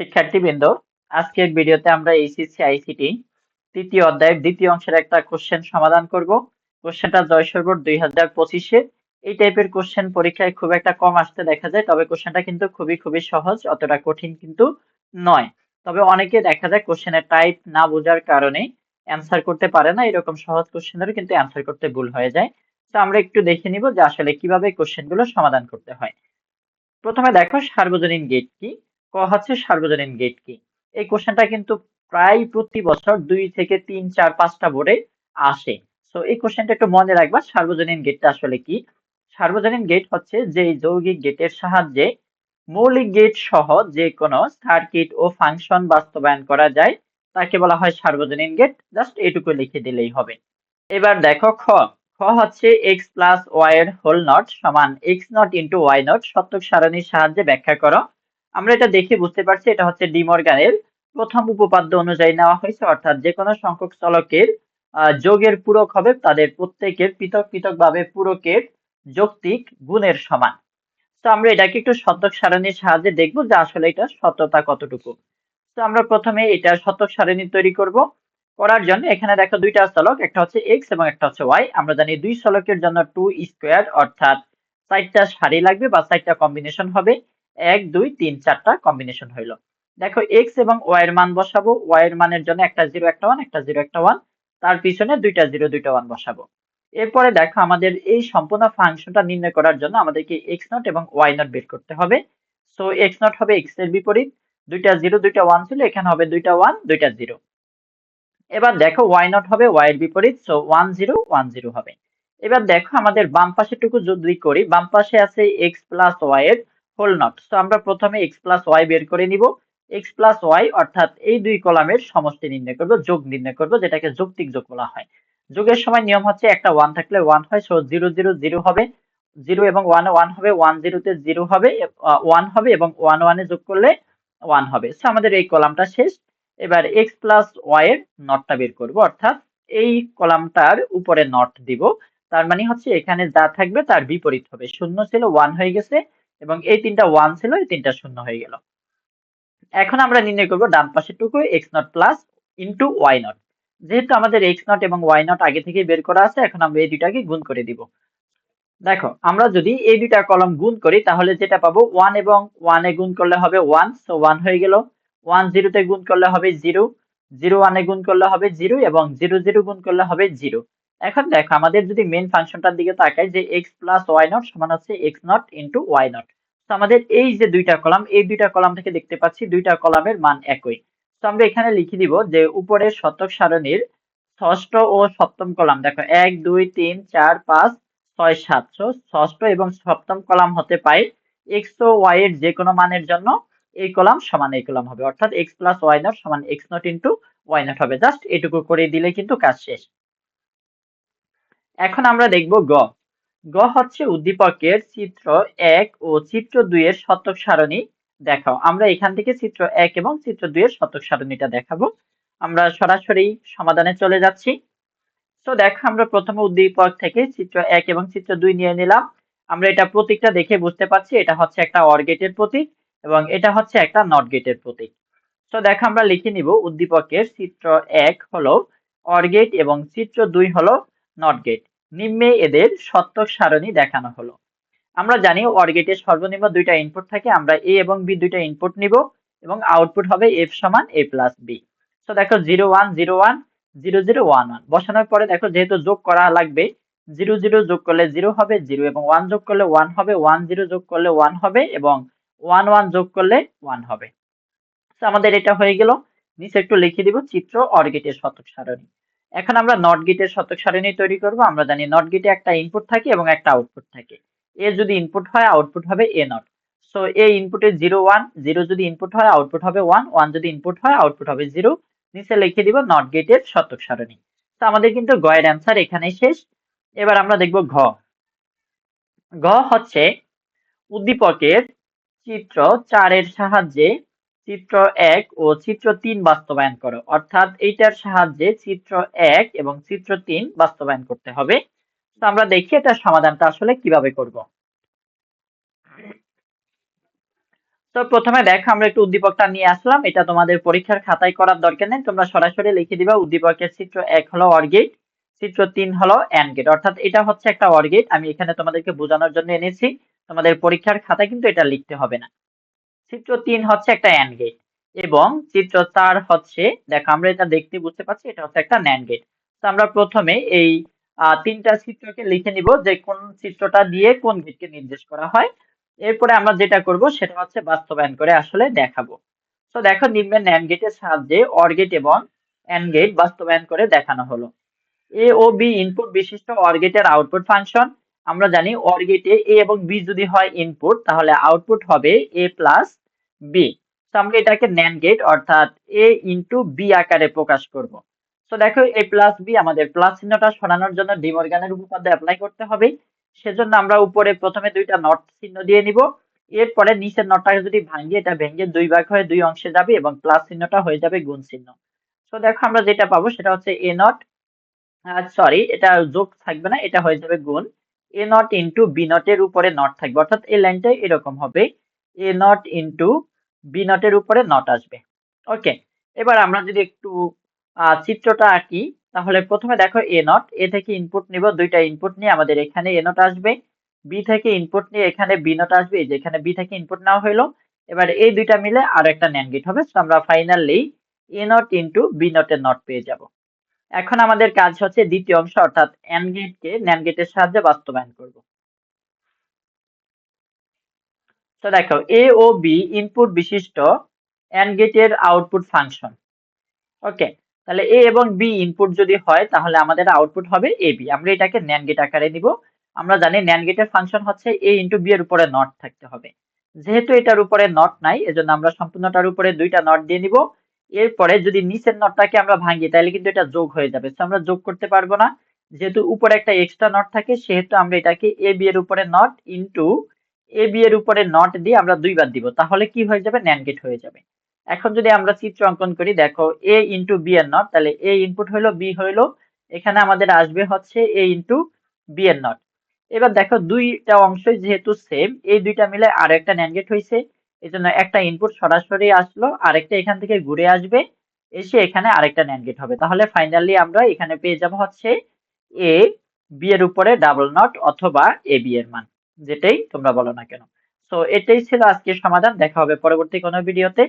শিক্ষার্থীবৃন্দ, আজকের ভিডিওতে আমরা এইচএসসি, আইসিটি তৃতীয় অধ্যায়ের দ্বিতীয় অংশের একটা কোশ্চেন সমাধান করব। কোশ্চেনটা জয়সর বোর্ড দুই হাজার পঁচিশে। এই টাইপের কোশ্চেন পরীক্ষায় খুব একটা কম আসতে দেখা যায়, তবে কোশ্চেনটা কিন্তু খুবই খুবই সহজ, অতটা কঠিন কিন্তু নয়। তবে অনেকে দেখা যায় কোশ্চেনের টাইপ না বোঝার কারণে অ্যান্সার করতে পারে না, এরকম সহজ কোশ্চেনেরও কিন্তু অ্যান্সার করতে ভুল হয়ে যায়। তো আমরা একটু দেখে নিব যে আসলে কীভাবে কোশ্চেনগুলো সমাধান করতে হয়। প্রথমে দেখো সার্বজনীন গেট ক? হচ্ছে সার্বজনীন গেট কি এই কোশ্চেনটা কিন্তু প্রায় প্রতি বছর দুই থেকে তিন, চার, পাঁচটা বোর্ডে আসে। তো এই কোশ্চেনটা একটু মনে রাখবা, সার্বজনীন গেটটা আসলে কি? সার্বজনীন গেট হচ্ছে যে যৌগিক গেটের সাহায্যে মৌলিক গেট সহ যে কোনো সার্কিট ও ফাংশন বাস্তবায়ন করা যায়, তাকে বলা হয় সার্বজনীন গেট জাস্ট এটুকু লিখে দিলেই হবে। এবার দেখো খ। খ হচ্ছে এক্স প্লাস ওয়াই এর হোল নট সমান x not into y not সত্যক সারণীর সাহায্যে ব্যাখ্যা করো। আমরা এটা দেখে বুঝতে পারছি, এটা হচ্ছে ডিমর্গানের প্রথম উপপাদ্য অনুযায়ী নেওয়া হয়েছে, অর্থাৎ যে কোনো সংখ্যক চলকের যোগের পূরক হবে তাদের প্রত্যেকের পৃথক পৃথক ভাবে পূরকের যৌক্তিক গুণের সমান। তো আমরা এটাকে একটু শতক সারণীর সাহায্যে দেখব যে আসলে এটা সত্যতা কতটুকু। তো আমরা প্রথমে এটা শতক সারণী তৈরি করব। করার জন্য এখানে দেখো দুইটা চলক, একটা হচ্ছে এক্স এবং একটা হচ্ছে ওয়াই আমরা জানি দুই চলকের জন্য টু স্কোয়ার অর্থাৎ চারটা সারি লাগবে বা চারটা কম্বিনেশন হবে। এক, দুই, তিন, চারটা কম্বিনেশন হইল। দেখো এক্স এবং ওয়াই এর মান বসাবো। ওয়াই এর মানের জন্য একটা জিরো একটা ওয়ান একটা জিরো একটা ওয়ান তার পিছনে দুইটা জিরো দুইটা ওয়ান বসাবো। এরপরে দেখো, আমাদের এই সম্পূর্ণ ফাংশনটা নির্ণয় করার জন্য আমাদেরকে এক্স নট এবং ওয়াই নট বের করতে হবে। সো এক্স নট হবে এক্সের বিপরীত। দুইটা জিরো দুইটা ওয়ান ছিল, এখানে হবে দুইটা ওয়ান দুইটা জিরো এবার দেখো ওয়াই নট হবে ওয়াই এর বিপরীত। So one zero one zero হবে। এবার দেখো, আমাদের বাম পাশে টুকু যদি করি, বাম পাশে আছে এক্স প্লাস ওয়াই এর। হোল নট তো আমরা প্রথমে এক্স প্লাস ওয়াই বের করে নিব। এক্স প্লাস ওয়াই অর্থাৎ এই দুই কলামের সমষ্টি নির্ণয় করব, যোগ নির্ণয় করব, যেটাকে যৌক্তিক যোগ বলা হয়। যোগের সময় নিয়ম হচ্ছে একটা ওয়ান থাকলে ওয়ান হয় সো জিরো জিরো জিরো হবে। জিরো এবং ওয়ান ওয়ান হবে ওয়ান জিরোতে জিরো হবে ওয়ান হবে এবং ওয়ান ওয়ানে যোগ করলে ওয়ান হবে। সো আমাদের এই কলামটা শেষ। এবার এক্স প্লাস ওয়াই এর নটটা বের করব, অর্থাৎ এই কলামটার উপরে নট দিব। তার মানে হচ্ছে এখানে যা থাকবে তার বিপরীত হবে। শূন্য ছিল ওয়ান হয়ে গেছে। এবং এই তিনটা ওয়ান ছিল, এই তিনটা শূন্য হয়ে গেল। এখন আমরা নির্ণয় করব ডান পাশের টুকু x not plus into y not যেহেতু আমাদের এক্স নট এবং ওয়াই নট আগে থেকে বের করা আছে, এখন আমরা এই দুটাকে গুণ করে দিব। দেখো, আমরা যদি এই দুইটা কলম গুণ করি, তাহলে যেটা পাবো? ওয়ান এবং ওয়ানে গুণ করলে হবে ওয়ান সো ওয়ান হয়ে গেল। ওয়ান জিরোতে গুণ করলে হবে জিরো জিরো ওয়ানে গুণ করলে হবে জিরো এবং জিরো জিরো গুণ করলে হবে জিরো এখন দেখো, আমাদের যদি মেন ফাংশনটার দিকে তাকাই, যে এক্স প্লাস ওয়াই নট সমান হচ্ছে x not into y not তো আমাদের এই যে দুইটা কলাম এই দুইটা কলাম থেকে দেখতে পাচ্ছি দুইটা কলামের মান একই। তো আমরা এখানে লিখে দিব যে উপরের শতক সারণীর ষষ্ঠ ও সপ্তম কলাম দেখো, এক, দুই, তিন, চার, পাঁচ, ছয় সাতশো ষষ্ঠ এবং সপ্তম কলাম হতে পাই এক্স ও ওয়াই এর যে কোনো মানের জন্য এই কলাম সমান এই কলাম হবে। অর্থাৎ এক্স প্লাস ওয়াই নট সমান x not into y not হবে। জাস্ট এটুকু করে দিলে কিন্তু কাজ শেষ। এখন আমরা দেখব গ। গ হচ্ছে উদ্দীপকের চিত্র এক ও চিত্র দুই এর শতক সারণী দেখাও। আমরা এখান থেকে চিত্র এক এবং চিত্র দুই এর শতক সারণীটা দেখাবো। আমরা সরাসরি সমাধানে চলে যাচ্ছি। তো দেখো, আমরা প্রথমে উদ্দীপক থেকে চিত্র এক এবং চিত্র দুই নিয়ে নিলাম। আমরা এটা প্রতীকটা দেখে বুঝতে পারছি, এটা হচ্ছে একটা অর গেটের প্রতীক এবং এটা হচ্ছে একটা নট গেটের প্রতীক। তো দেখো, আমরা লিখে নিব উদ্দীপকের চিত্র এক হলো অর গেট এবং চিত্র দুই হলো নট গেট। নিম্নে এদের সত্যক সারণী দেখানো হলো। আমরা জানি অর গেটের সর্বনিম্ন দুইটা ইনপুট থাকে, আমরা এ এবং বি দুইটা ইনপুট নিব এবং আউটপুট হবে এফ সমান এ প্লাস বি তো দেখো zero one zero one zero zero one one বসানোর পরে দেখো যেহেতু যোগ করা লাগবে জিরো জিরো যোগ করলে জিরো হবে জিরো এবং ওয়ান যোগ করলে ওয়ান হবে ওয়ান জিরো যোগ করলে ওয়ান হবে এবং ওয়ান ওয়ান যোগ করলে ওয়ান হবে। তো আমাদের এটা হয়ে গেল। নিচে একটু লিখে দিব চিত্র অর গেটের শতক সারণী। এখন আমরা নট গেটের শতক সারণী তৈরি করব। আমরা জানি নট গেটে একটা ইনপুট থাকে এবং একটা আউটপুট থাকে। এ যদি ইনপুট হয় আউটপুট হবে এ নট সো এ ইনপুটে জিরো ওয়ান জিরো যদি ইনপুট হয় আউটপুট হবে ওয়ান ওয়ান যদি ইনপুট হয় আউটপুট হবে জিরো নিচে লিখে দিব নট গেটের শতক সারণী। তো আমাদের কিন্তু গ এর অ্যান্সার এখানেই শেষ। এবার আমরা দেখব ঘ। ঘ হচ্ছে উদ্দীপকের চিত্র চারের সাহায্যে চিত্র এক ও চিত্র তিন বাস্তবায়ন করো। অর্থাৎ এইটার সাহায্যে চিত্র এক এবং চিত্র তিন বাস্তবায়ন করতে হবে। তো আমরা দেখি এটার সমাধানটা আসলে কীভাবে করব। তো প্রথমে দেখো, আমরা একটু উদ্দীপকটা নিয়ে আসলাম। এটা তোমাদের পরীক্ষার খাতায় করার দরকার নেই। তোমরা সরাসরি লিখে দিবা, উদ্দীপকের চিত্র এক হলো অর গেট চিত্র তিন হলো অ্যান্ড গেট অর্থাৎ এটা হচ্ছে একটা অর গেট আমি এখানে তোমাদেরকে বোঝানোর জন্য এনেছি। তোমাদের পরীক্ষার খাতায় কিন্তু এটা লিখতে হবে না। চিত্র তিন হচ্ছে একটা অ্যান্ড গেট এবং চিত্র চার হচ্ছে, দেখো আমরা এটা দেখতে বুঝতে পারছি, এটা হচ্ছে একটা ন্যান্ড গেট তো আমরা প্রথমে এই তিনটা চিত্রকে লিখে নিব, যে কোন চিত্রটা দিয়ে কোন গেটকে নির্দেশ করা হয়। এরপরে আমরা যেটা করব সেটা হচ্ছে বাস্তবায়ন করে আসলে দেখাবো। তো দেখো নিম্নের ন্যান্ড গেটের সাহায্যে অর গেট এবং অ্যান্ড গেট বাস্তবায়ন করে দেখানো হলো। এ ও বি ইনপুট বিশিষ্ট অর গেটের আউটপুট ফাংশন আমরা জানি অর গেটে এ এবং বি যদি হয় ইনপুট তাহলে আউটপুট হবে এ প্লাস বি তো আমরা এটাকে ন্যান্ড গেট অর্থাৎ এ ইন্টু বি আকারে প্রকাশ করব। তো দেখো এ প্লাস বি আমাদের প্লাস চিহ্নটা সরানোর জন্য ডিমর্গানের উপপাদ্য অ্যাপ্লাই করতে হবে। সেজন্য আমরা উপরে প্রথমে দুইটা নট চিহ্ন দিয়ে নিব। এরপরে নিচের নটটাকে যদি ভাঙি এটা ভেঙে দুই ভাগ হয়ে দুই অংশে যাবে এবং প্লাস চিহ্নটা হয়ে যাবে গুণ চিহ্ন। তো দেখো আমরা যেটা পাবো সেটা হচ্ছে এ নট সরি এটা যোগ থাকবে না, এটা হয়ে যাবে গুণ। এ নট ইন্টু বি নটের উপরে নট থাকবে। অর্থাৎ এই লাইনটা এরকম হবে। এ নট ইন্টু বি নটের উপরে নট আসবে। ওকে এবার আমরা যদি একটু চিত্রটা আঁকি, তাহলে প্রথমে দেখো এ নট এ থেকে ইনপুট নিব, দুইটা ইনপুট নিয়ে আমাদের এখানে এ নট আসবে। বি থেকে ইনপুট নিয়ে এখানে বি নট আসবে, এই যে এখানে বি থেকে ইনপুট নেওয়া হলো এবার এই দুইটা মিলে আর একটা ন্যান গেট হবে। তো আমরা finally A not into B নটের not পেয়ে যাব। এখন আমাদের কাজ হচ্ছে দ্বিতীয় অংশ, অর্থাৎ এন্ড গেটকে ন্যান্ড গেটের সাহায্যে বাস্তবায়ন করব। তো দেখো এ ও বি ইনপুট বিশিষ্ট এন্ড গেটের আউটপুট ফাংশন ওকে তাহলে এ এবং বি ইনপুট যদি হয়, তাহলে আমাদের আউটপুট হবে এ বি আমরা এটাকে ন্যান্ড গেট আকারে নিব। আমরা জানি ন্যান্ড গেটের ফাংশন হচ্ছে এ ইন্টু বি এর উপরে নট থাকতে হবে। যেহেতু এটার উপরে নট নাই, এজন্য আমরা সম্পূর্ণটার উপরে দুইটা নট দিয়ে নিব। এরপরে যদি নিচের নটটাকে আমরা ভাঙি, তাহলে কিন্তু এটা যোগ হয়ে যাবে। তো আমরা যোগ করতে পারব না। যেহেতু উপরে একটা এক্সট্রা নট থাকে, সেহেতু আমরা এটাকে এ বি এর উপরে নট ইন্টু এ বি এর উপরে নট দিয়ে আমরা দুইবার দিব। তাহলে কি হয়ে যাবে? ন্যান্ড গেট হয়ে যাবে। এখন যদি আমরা চিত্র অঙ্কন করি, দেখো এ ইন্টু বি এর নট তাহলে এ ইনপুট হইল বি হইল এখানে আমাদের আসবে হচ্ছে এ ইন্টু বি এর নট এবার দেখো, দুইটা অংশই যেহেতু সেম এই দুইটা মিলে আর একটা ন্যান্ড গেট হয়েছে এই জন্য একটা ইনপুট সরাসরি আসলো, আরেকটা এখান থেকে ঘুরে আসবে, এসে এখানে আরেকটা ন্যান্ড গেট হবে। তাহলে ফাইনালি আমরা এখানে পেয়ে যাব হচ্ছে এ বি এর উপরে ডাবল নট অথবা এ বি এর মান, যেটাই তোমরা বলো না কেন। তো এটাই ছিল আজকের সমাধান। দেখা হবে পরবর্তী কোনো ভিডিওতে